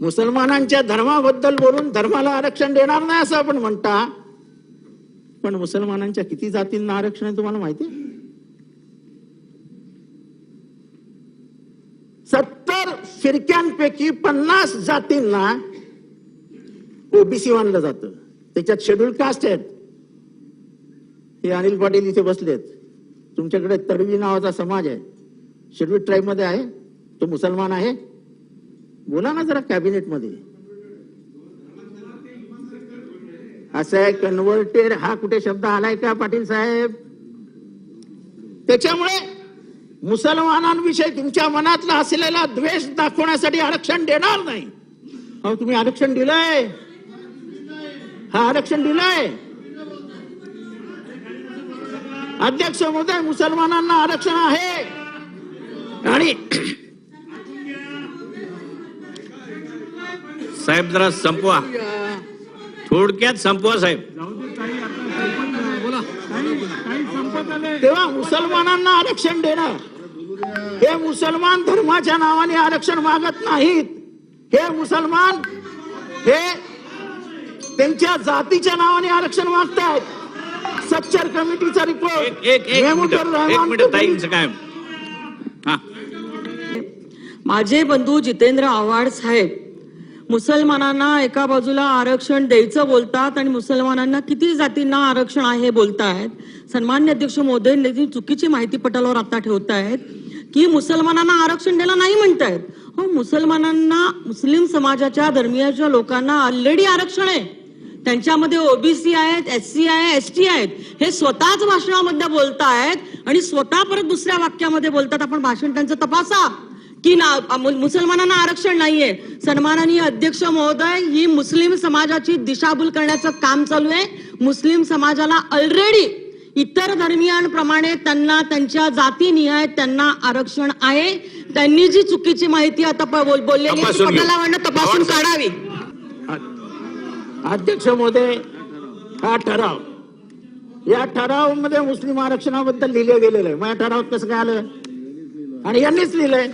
मुसलमानांच्या धर्माबद्दल बोलून धर्माला आरक्षण देणार नाही असं आपण म्हणता. पण मुसलमानांच्या किती जातींना आरक्षण आहे तुम्हाला माहिती सत्तर फिरक्यांपैकी पन्नास जातींना ओबीसी मानलं जातं. त्याच्यात शेड्यूल कास्ट आहेत. हे अनिल पाटील इथे बसलेत. तुमच्याकडे तडवी नावाचा समाज आहे. शेड्यूल ट्राईबमध्ये आहे. तो मुसलमान आहे. बोला ना जरा कॅबिनेटमध्ये असं आहे कन्व्हर्टेड हा कुठे शब्द आलाय का पाटील साहेब? त्याच्यामुळे मुसलमानांविषयी तुमच्या मनातला असलेला द्वेष दाखवण्यासाठी आरक्षण देणार नाही. अहो तुम्ही आरक्षण दिलंय. हा आरक्षण दिलंय. अध्यक्ष महोदय मुसलमानांना आरक्षण आहे. आणि साहेब जरा संपवा. थोडक्यात संपवा साहेब. तेव्हा मुसलमानांना आरक्षण देणं हे मुसलमान धर्माच्या नावाने आरक्षण मागत नाहीत. हे मुसलमान हे त्यांच्या जातीच्या नावाने आरक्षण मागतायत. सच्चर कमिटीचा रिपोर्ट एक मिनिट काय? हा. माझे बंधू जितेंद्र आव्हाड साहेब मुसलमानांना एका बाजूला आरक्षण द्यायचं बोलतात आणि मुसलमानांना किती जातींना आरक्षण आहे बोलतायत. सन्मान्य अध्यक्ष मोदी चुकीची माहिती पटलावर आता ठेवतायत की मुसलमानांना आरक्षण द्यायला नाही म्हणतायत. हो मुसलमानांना मुस्लिम समाजाच्या धर्मीयाच्या लोकांना ऑलरेडी आरक्षण आहे. त्यांच्यामध्ये ओबीसी आहेत एस सी आहे एस टी आहेत. हे स्वतःच भाषणामध्ये बोलतायत आणि स्वतः परत दुसऱ्या वाक्यामध्ये बोलतात. आपण भाषण त्यांचं तपासा. की ना मुसलमानांना आरक्षण नाहीये. सन्माननीय अध्यक्ष महोदय ही मुस्लिम समाजाची दिशाभूल करण्याचं काम चालू आहे. मुस्लिम समाजाला ऑलरेडी इतर धर्मियांप्रमाणे त्यांना त्यांच्या जातीनिहाय त्यांना आरक्षण आहे. त्यांनी जी चुकीची माहिती आता बोललेली तपासून काढावी. अध्यक्ष महोदय हा ठराव. या ठरावमध्ये मुस्लिम आरक्षणाबद्दल लिहिलं गेलेलं आहे. माझ्या ठरावात कसं काय आलं? आणि यांनीच लिहिलंय.